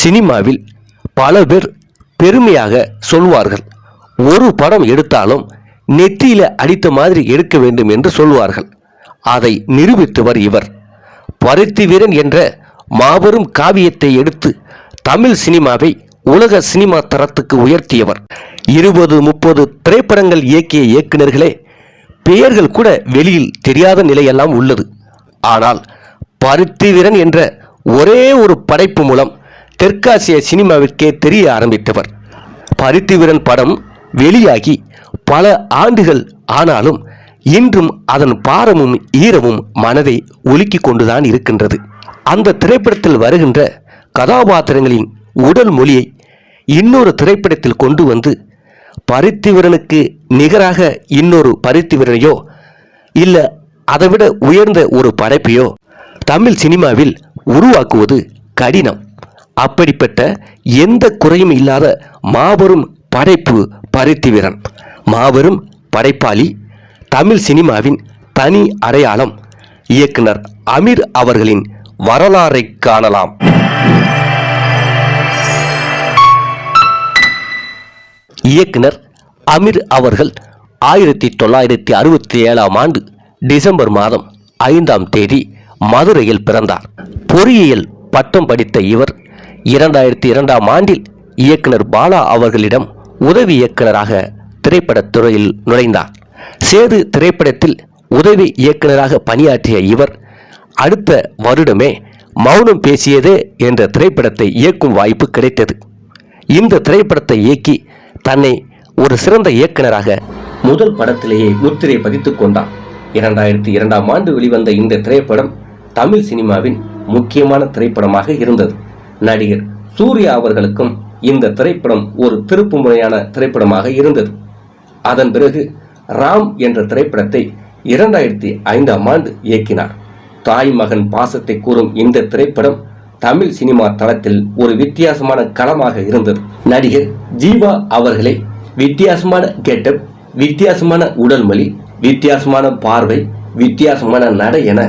சினிமாவில் பல பேர் பெருமையாக சொல்வார்கள். ஒரு படம் எடுத்தாலும் நெத்தியில அடித்த மாதிரி எடுக்க வேண்டும் என்று சொல்வார்கள். அதை நிரூபித்தவர் இவர். பருத்தி வீரன் என்ற மாபெரும் காவியத்தை எடுத்து தமிழ் சினிமாவை உலக சினிமா தரத்துக்கு உயர்த்தியவர். இருபது முப்பது திரைப்படங்கள் இயக்கிய இயக்குனர்களே பெயர்கள் கூட வெளியில் தெரியாத நிலையெல்லாம் உள்ளது. ஆனால் பருத்தி வீரன் என்ற ஒரே ஒரு படைப்பு மூலம் தெற்காசிய சினிமாவிற்கே தெரிய ஆரம்பித்தவர். பருத்திவீரன் படம் வெளியாகி பல ஆண்டுகள் ஆனாலும் இன்றும் அதன் பாரமும் ஈரமும் மனதை ஒலுக்கி கொண்டுதான் இருக்கின்றது. அந்த திரைப்படத்தில் வருகின்ற கதாபாத்திரங்களின் உடல் மொழியை இன்னொரு திரைப்படத்தில் கொண்டு வந்து பருத்திவீரனுக்கு நிகராக இன்னொரு பருத்திவீரனையோ இல்லை அதைவிட உயர்ந்த ஒரு படைப்பையோ தமிழ் சினிமாவில் உருவாக்குவது கடினம். அப்படிப்பட்ட எந்த குறையும் இல்லாத மாபெரும் படைப்பு பருத்திவீரன். மாபெரும் படைப்பாளி தமிழ் சினிமாவின் தனி அடையாளம் இயக்குனர் அமீர் அவர்களின் வரலாறை காணலாம். இயக்குனர் அமீர் அவர்கள் ஆயிரத்தி தொள்ளாயிரத்தி அறுபத்தி ஏழாம் ஆண்டு டிசம்பர் மாதம் ஐந்தாம் தேதி மதுரையில் பிறந்தார். பொறியியல் பட்டம் படித்த இவர் இரண்டாயிரத்தி இரண்டாம் ஆண்டில் இயக்குனர் பாலா அவர்களிடம் உதவி இயக்குனராக திரைப்படத் துறையில் நுழைந்தார். சேது திரைப்படத்தில் உதவி இயக்குனராக பணியாற்றிய இவர் அடுத்த வருடமே மௌனம் பேசியதே என்ற திரைப்படத்தை இயக்கும் வாய்ப்பு கிடைத்தது. இந்த திரைப்படத்தை இயக்கி தன்னை ஒரு சிறந்த இயக்குனராக முதல் படத்திலேயே முத்திரை பதித்துக் கொண்டார். இரண்டாயிரத்தி இரண்டாம் ஆண்டு வெளிவந்த இந்த திரைப்படம் தமிழ் சினிமாவின் முக்கியமான திரைப்படமாக இருந்தது. நடிகர் சூர்யா அவர்களுக்கும் இந்த திரைப்படம் ஒரு திருப்பு முறையான திரைப்படமாக இருந்தது. அதன் பிறகு ராம் என்ற திரைப்படத்தை இரண்டாயிரத்தி ஐந்தாம் ஆண்டு இயக்கினார். தாய் மகன் பாசத்தை கூறும் இந்த திரைப்படம் தமிழ் சினிமா தளத்தில் ஒரு வித்தியாசமான களமாக இருந்தது. நடிகர் ஜீவா அவர்களை வித்தியாசமான கெட்டப் வித்தியாசமான உடல் மொழி வித்தியாசமான பார்வை வித்தியாசமான நடை என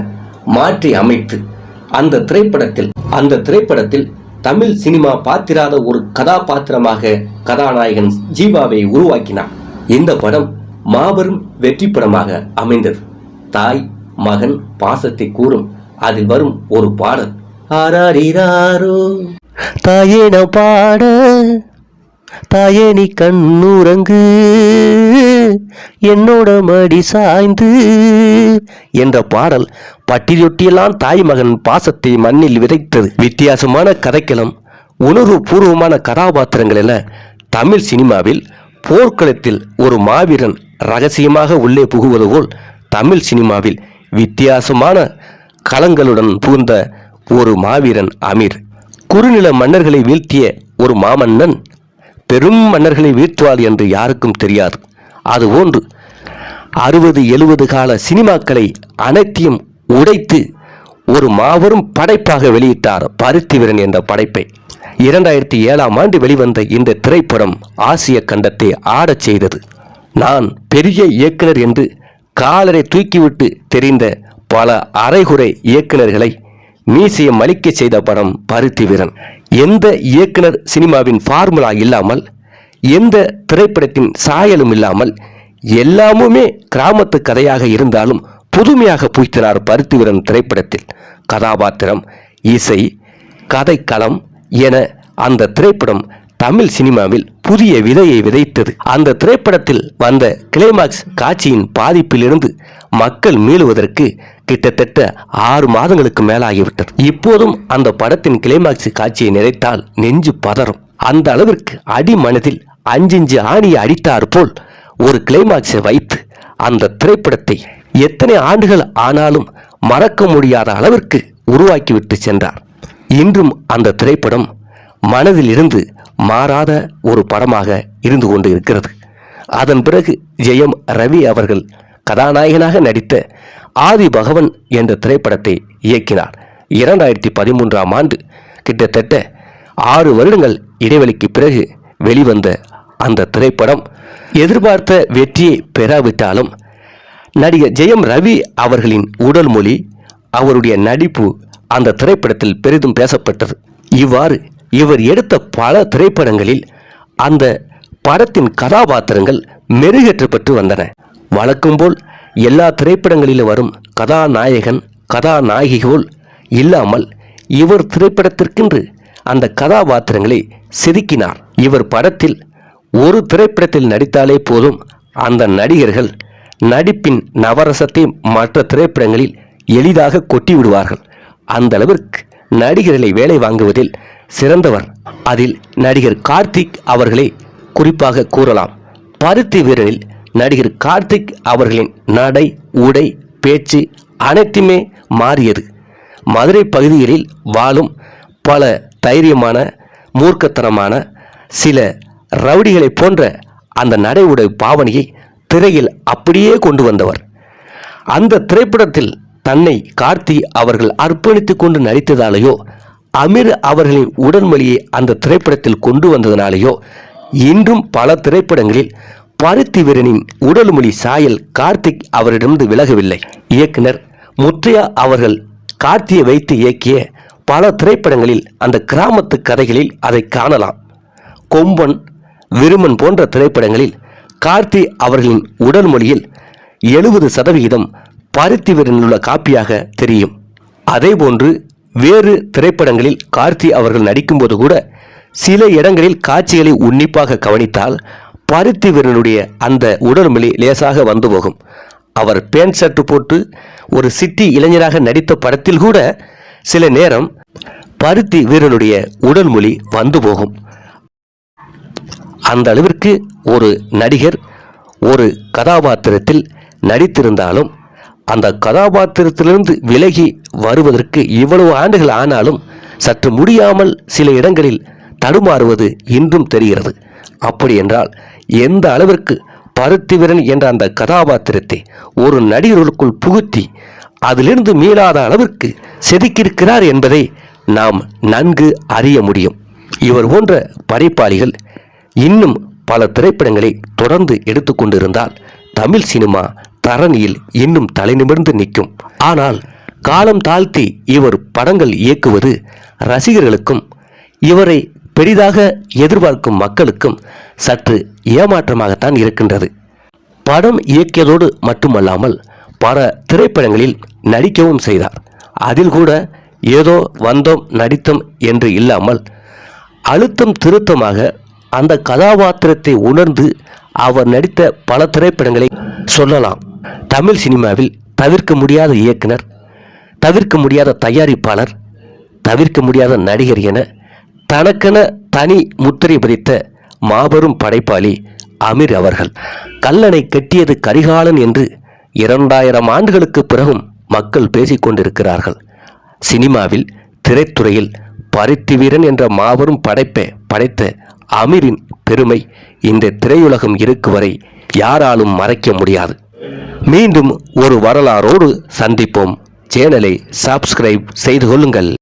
மாற்றி அமைத்து அந்த திரைப்படத்தில் அந்த திரைப்படத்தில் தமிழ் சினிமா பார்த்திராத ஒரு கதாபாத்திரமாக கதாநாயகன் ஜீவாவை உருவாக்கினார். இந்த படம் மாபெரும் வெற்றி படமாக அமைந்தது. தாய் மகன் பாசத்தை கூறும் அதில் வரும் ஒரு பாடல். ஆராரிராரோ தாயேன பாட தாயே நீ கண்ணூரங்கு என்னோட மடி சாய்ந்து என்ற பாடல் பட்டியொட்டியெல்லாம் தாய் மகன் பாசத்தை மண்ணில் விதைத்தது. வித்தியாசமான கதைக்களம் உணர்வு பூர்வமான கதாபாத்திரங்கள் என தமிழ் சினிமாவில் போர்க்களத்தில் ஒரு மாவீரன் ரகசியமாக உள்ளே புகுவது போல் தமிழ் சினிமாவில் வித்தியாசமான களங்களுடன் புகுந்த ஒரு மாவீரன் அமீர். குறுநில மன்னர்களை வீழ்த்திய ஒரு மாமன்னன் பெரும் மன்னர்களை வீழ்த்துவார் என்று யாருக்கும் தெரியாது. அது ஒன்று. அறுபது எழுபது கால சினிமாக்களை அனைத்தையும் உடைத்து ஒரு மாபெரும் படைப்பாக வெளியிட்டார் பருத்திவீரன் என்ற படைப்பை. இரண்டாயிரத்தி ஏழாம் ஆண்டு வெளிவந்த இந்த திரைப்படம் ஆசிய கண்டத்தை ஆடச் செய்தது. நான் பெரிய இயக்குனர் என்று காலரை தூக்கிவிட்டு தெரிந்த பல அரைகுறை இயக்குநர்களை மீசையை மலிக்க செய்த படம் பருத்திவிரன். எந்த இயக்குனர் சினிமாவின் ஃபார்முலா இல்லாமல் எந்த திரைப்படத்தின் சாயலும் இல்லாமல் எல்லாமுமே கிராமத்து கதையாக இருந்தாலும் புதுமையாக பூய்த்தினார் பருத்திவீரன் திரைப்படத்தில். கதாபாத்திரம் இசை கதைக்களம் என அந்த திரைப்படம் தமிழ் சினிமாவில் புதிய விதையை விதைத்தது. அந்த திரைப்படத்தில் வந்த கிளைமாக்ஸ் காட்சியின் பாதிப்பிலிருந்து மக்கள் மீளுவதற்கு கிட்டத்தட்ட ஆறு மாதங்களுக்கு மேலாகிவிட்டது. இப்போதும் அந்த படத்தின் கிளைமாக்ஸ் காட்சியை நினைத்தால் நெஞ்சு பதறும். அந்த அளவிற்கு அடி மனதில் அஞ்சிஞ்சு ஆணியை அடித்தார் போல் ஒரு கிளைமாக்ஸை வைத்து அந்த திரைப்படத்தை எத்தனை ஆண்டுகள் ஆனாலும் மறக்க முடியாத அளவிற்கு உருவாக்கிவிட்டு சென்றார். இன்றும் அந்த திரைப்படம் மனதில் இருந்து மாறாத ஒரு படமாக இருந்து கொண்டு இருக்கிறது அதன் பிறகு ஜெயம் ரவி அவர்கள் கதாநாயகனாக நடித்த ஆதி பகவன் என்ற திரைப்படத்தை இயக்கினார். இரண்டாயிரத்தி பதிமூன்றாம் ஆண்டு கிட்டத்தட்ட ஆறு வருடங்கள் இடைவெளிக்கு பிறகு வெளிவந்த அந்த திரைப்படம் எதிர்பார்த்த வெற்றியை பெறாவிட்டாலும் நடிகர் ஜெயம் ரவி அவர்களின் உடல் மொழி அவருடைய நடிப்பு அந்த திரைப்படத்தில் பெரிதும் பேசப்பட்டது. இவ்வாறு இவர் எடுத்த பல திரைப்படங்களில் அந்த படத்தின் கதாபாத்திரங்கள் மெருகேற்றப்பட்டு வந்தன. வழக்கம் போல் எல்லா திரைப்படங்களிலும் வரும் கதாநாயகன் கதாநாயகிகள் இல்லாமல் இவர் திரைப்படத்திற்கென்று அந்த கதாபாத்திரங்களை செதுக்கினார். இவர் படத்தில் ஒரு திரைப்படத்தில் நடித்தாலே போதும். அந்த நடிகர்கள் நடிப்பின் நவரசத்தை மற்ற திரைப்படங்களில் எளிதாக கொட்டி விடுவார்கள் அந்த அளவிற்கு நடிகர்களை வேலை வாங்குவதில் சிறந்தவர் அதில் நடிகர் கார்த்திக் அவர்களை குறிப்பாக கூறலாம். பருத்தி வீரனில் நடிகர் கார்த்திக் அவர்களின் நடை உடை பேச்சு அனைத்துமே மாறியது. மதுரை பகுதிகளில் வாழும் பல தைரியமான மூர்க்கத்தனமான சில ரவுடிகளைப் போன்ற அந்த நடை உடை பாவனையை திரையில் அப்படியே கொண்டு வந்தவர். அந்த திரைப்படத்தில் தன்னை கார்த்தி அவர்கள் அர்ப்பணித்துக் கொண்டு நடித்ததாலேயோ அமீர் அவர்களின் உடன்மொழியை அந்த திரைப்படத்தில் கொண்டு வந்ததனாலேயோ இன்றும் பல திரைப்படங்களில் பருத்தி வீரனின் உடல்மொழி சாயல் கார்த்திக் அவரிடமிருந்து விலகவில்லை. இயக்குனர் முத்தையா அவர்கள் கார்த்தியை வைத்து இயக்கிய பல திரைப்படங்களில் அந்த கிராமத்து கதைகளில் அதை காணலாம். கொம்பன் விருமன் போன்ற திரைப்படங்களில் கார்த்தி அவர்களின் உடல் மொழியில் எழுபது சதவிகிதம் பருத்தி வீரனில் உள்ள காப்பியாக தெரியும். அதேபோன்று வேறு திரைப்படங்களில் கார்த்தி அவர்கள் நடிக்கும்போது கூட சில இடங்களில் காட்சிகளை உன்னிப்பாக கவனித்தால் பருத்தி வீரனுடைய அந்த உடல் மொழி லேசாக வந்து போகும். அவர் பேண்ட் ஷர்ட் போட்டு ஒரு சிட்டி இளைஞராக நடித்த படத்தில் கூட சில நேரம் பருத்தி வீரனுடைய உடல் மொழி வந்து போகும். அந்த அளவிற்கு ஒரு நடிகர் ஒரு கதாபாத்திரத்தில் நடித்திருந்தாலும் அந்த கதாபாத்திரத்திலிருந்து விலகி வருவதற்கு இவ்வளவு ஆண்டுகள் ஆனாலும் சற்று முடியாமல் சில இடங்களில் தடுமாறுவது இன்றும் தெரிகிறது. அப்படி என்றால் எந்த அளவிற்கு பருத்திவிரன் என்ற அந்த கதாபாத்திரத்தை ஒரு நடிகர்களுக்குள் புகுத்தி அதிலிருந்து மீளாத அளவிற்கு செதுக்கியிருக்கிறார் என்பதை நாம் நன்கு அறிய முடியும். இவர் போன்ற படைப்பாளிகள் இன்னும் பல திரைப்படங்களை தொடர்ந்து எடுத்துக்கொண்டிருந்தால் தமிழ் சினிமா தரணியில் இன்னும் தலைநிமிர்ந்து நிற்கும். ஆனால் காலம் தாழ்த்தி இவர் படங்கள் இயக்குவது ரசிகர்களுக்கும் இவரை பெரிதாக எதிர்பார்க்கும் மக்களுக்கும் சற்று ஏமாற்றமாகத்தான் இருக்கின்றது. படம் இயக்கியதோடு மட்டுமல்லாமல் பல திரைப்படங்களில் நடிக்கவும் செய்தார். அதில் கூட ஏதோ வந்தோம் நடித்தோம் என்று இல்லாமல் அழுத்தம் திருத்தமாக அந்த கதாபாத்திரத்தை உணர்ந்து அவர் நடித்த பல திரைப்படங்களை சொல்லலாம். தமிழ் சினிமாவில் தவிர்க்க முடியாத இயக்குனர் தவிர்க்க முடியாத தயாரிப்பாளர் தவிர்க்க முடியாத நடிகர் என தனக்கென தனி முத்திரை பதித்த மாபெரும் படைப்பாளி அமீர் அவர்கள். கல்லணை கட்டியது கரிகாலன் என்று இரண்டாயிரம் ஆண்டுகளுக்கு பிறகும் மக்கள் பேசிக்கொண்டிருக்கிறார்கள் சினிமாவில் திரைத்துறையில் பருத்தி வீரன் என்ற மாபெரும் படைப்பை படைத்த அமீரின் பெருமை இந்த திரையுலகம் இருக்கு வரை யாராலும் மறைக்க முடியாது. மீண்டும் ஒரு வரலாறோடு சந்திப்போம். சேனலை சப்ஸ்கிரைப் செய்து கொள்ளுங்கள்.